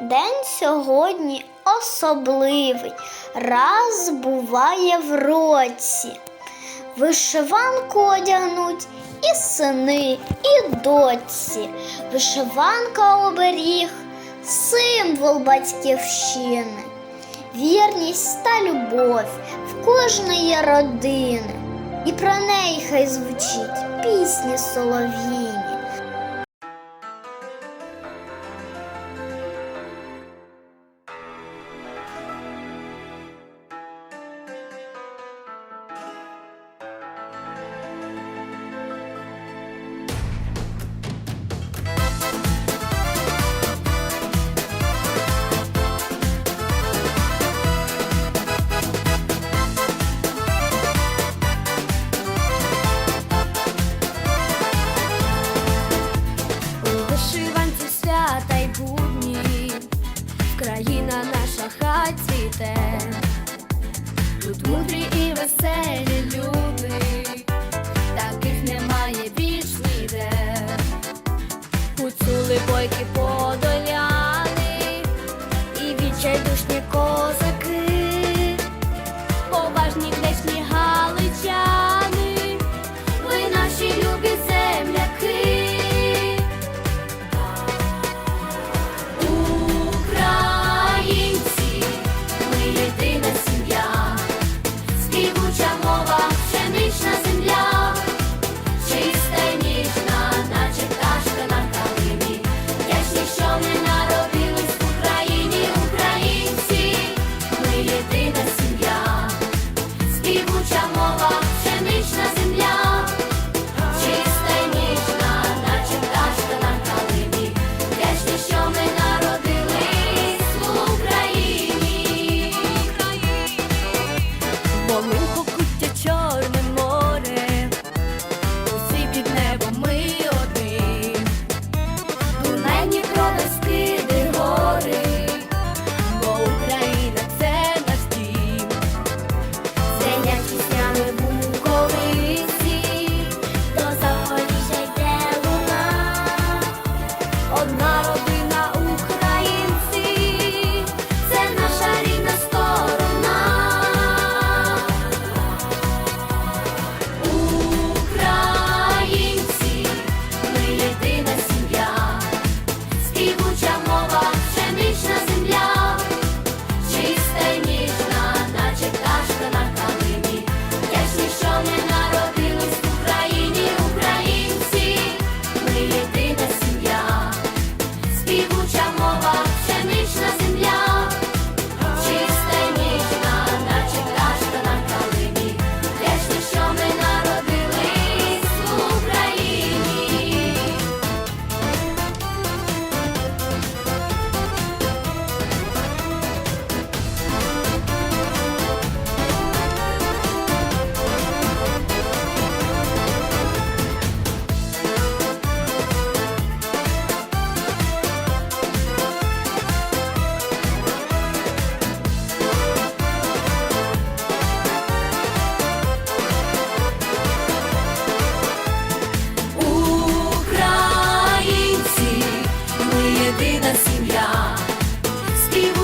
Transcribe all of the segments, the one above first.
День сьогодні особливий, раз буває в році. Вишиванку одягнуть і сини, і доці, Вишиванка оберіг, символ батьківщини, вірність та любов в кожної родини. І про неї хай звучить пісні солов'їні. said it.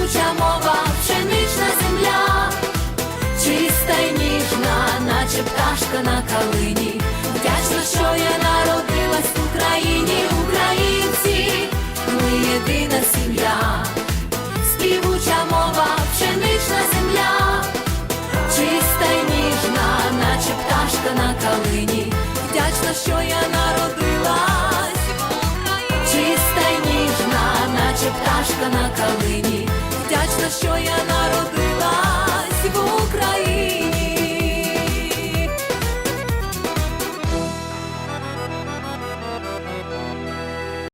Квітуча мова, пшенична земля, чиста й ніжна, наче пташка на калині, вдячна, що я.